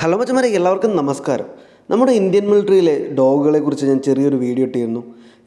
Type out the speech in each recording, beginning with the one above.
Hello മച്ചമാരെ എല്ലാവർക്കും നമസ്കാരം. നമ്മുടെ ഇന്ത്യൻ മിലിറ്ററിയിലെ ഡോഗുകളെ കുറിച്ച് ഞാൻ ചെറിയൊരു വീഡിയോ ഇട്ടിരുന്നു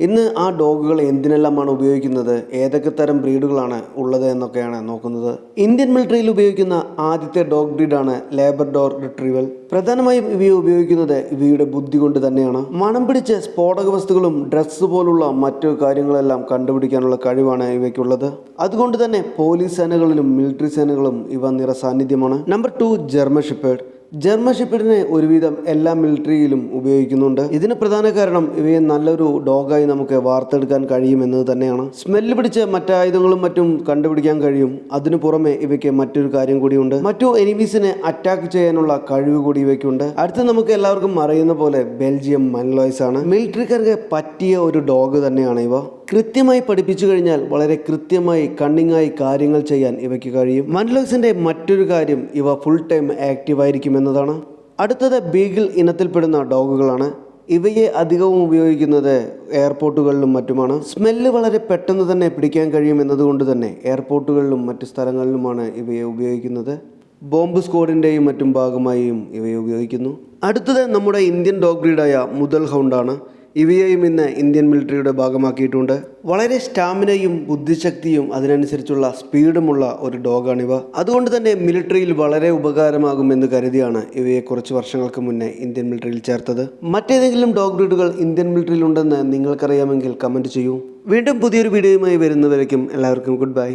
ഇന്ന് ആ ഡോഗുകൾ എന്തിനെല്ലാമാണ് ഉപയോഗിക്കുന്നത് ഏതൊക്കെ തരം ബ്രീഡുകളാണ് ഉള്ളത് എന്നൊക്കെയാണ് നോക്കുന്നത്. ഇന്ത്യൻ മിലിറ്ററിയിൽ ഉപയോഗിക്കുന്ന ആദ്യത്തെ ഡോഗ് ബ്രീഡാണ് ലേബർ ഡോർ റിട്രീവൽ. പ്രധാനമായും ഇവയെ ഉപയോഗിക്കുന്നത് ഇവയുടെ ബുദ്ധി കൊണ്ട് തന്നെയാണ്. മണം പിടിച്ച സ്ഫോടക വസ്തുക്കളും ഡ്രഗ്സ് പോലുള്ള മറ്റു കാര്യങ്ങളെല്ലാം കണ്ടുപിടിക്കാനുള്ള കഴിവാണ് ഇവയ്ക്കുള്ളത്. അതുകൊണ്ട് തന്നെ പോലീസ് സേനകളിലും മിലിറ്ററി സേനകളും ഇവ നിറ സാന്നിധ്യമാണ് number two German shepherd. German ഷിപ്പിഡിനെ ഒരുവിധം എല്ലാ മിലിറ്ററിയിലും ഉപയോഗിക്കുന്നുണ്ട്. ഇതിന് പ്രധാന കാരണം ഇവയെ നല്ലൊരു ഡോഗായി നമുക്ക് വാർത്തെടുക്കാൻ കഴിയുമെന്നത് തന്നെയാണ്. സ്മെല്ല് പിടിച്ച് മറ്റായുധങ്ങളും മറ്റും കണ്ടുപിടിക്കാൻ കഴിയും. അതിനു പുറമെ ഇവയ്ക്ക് മറ്റൊരു കാര്യം കൂടിയുണ്ട്. മറ്റു എനിമീസിനെ അറ്റാക്ക് ചെയ്യാനുള്ള കഴിവ് കൂടി ഇവയ്ക്കുണ്ട്. അടുത്ത് നമുക്ക് എല്ലാവർക്കും അറിയുന്ന പോലെ ബെൽജിയം മൻലോയ്സ് ആണ് മിലിറ്ററിക്കാർക്ക് പറ്റിയ ഒരു ഡോഗ് തന്നെയാണ് ഇവ. കൃത്യമായി പഠിപ്പിച്ചു കഴിഞ്ഞാൽ വളരെ കൃത്യമായി കണ്ണിങ്ങായി കാര്യങ്ങൾ ചെയ്യാൻ ഇവയ്ക്ക് കഴിയും. മൺലോക്സിന്റെ മറ്റൊരു കാര്യം ഇവ ഫുൾ ടൈം ആക്റ്റീവ് ആയിരിക്കും എന്നതാണ്. അടുത്തത് ബീഗിൾ ഇനത്തിൽപ്പെടുന്ന ഡോഗുകളാണ്. ഇവയെ അധികവും ഉപയോഗിക്കുന്നത് എയർപോർട്ടുകളിലും മറ്റുമാണ്. സ്മെല്ല് വളരെ പെട്ടെന്ന് തന്നെ പിടിക്കാൻ കഴിയും എന്നതുകൊണ്ട് തന്നെ എയർപോർട്ടുകളിലും മറ്റ് സ്ഥലങ്ങളിലുമാണ് ഇവയെ ഉപയോഗിക്കുന്നത്. ബോംബ് സ്ക്വാഡിന്റെയും മറ്റും ഭാഗമായും ഇവയെ ഉപയോഗിക്കുന്നു. അടുത്തത് നമ്മുടെ ഇന്ത്യൻ ഡോഗ് ബ്രീഡായ മുതൽ ഹൗണ്ടാണ് ഇവയെയും ഇന്ന് ഇന്ത്യൻ മിലിറ്ററിയുടെ ഭാഗമാക്കിയിട്ടുണ്ട്. വളരെ സ്റ്റാമിനയും ബുദ്ധിശക്തിയും അതിനനുസരിച്ചുള്ള സ്പീഡുമുള്ള ഒരു ഡോഗാണിവ. അതുകൊണ്ട് തന്നെ മിലിറ്ററിയിൽ വളരെ ഉപകാരമാകുമെന്ന് കരുതിയാണ് ഇവയെ കുറച്ച് വർഷങ്ങൾക്ക് മുന്നേ ഇന്ത്യൻ മിലിറ്ററിയിൽ ചേർത്തത്. മറ്റേതെങ്കിലും ഡോഗ് ബ്രീഡുകൾ ഇന്ത്യൻ മിലിറ്ററിയിൽ ഉണ്ടെന്ന് നിങ്ങൾക്കറിയാമെങ്കിൽ കമന്റ് ചെയ്യൂ. വീണ്ടും പുതിയൊരു വീഡിയോയുമായി വരുന്നവരേക്കും എല്ലാവർക്കും ഗുഡ് ബൈ.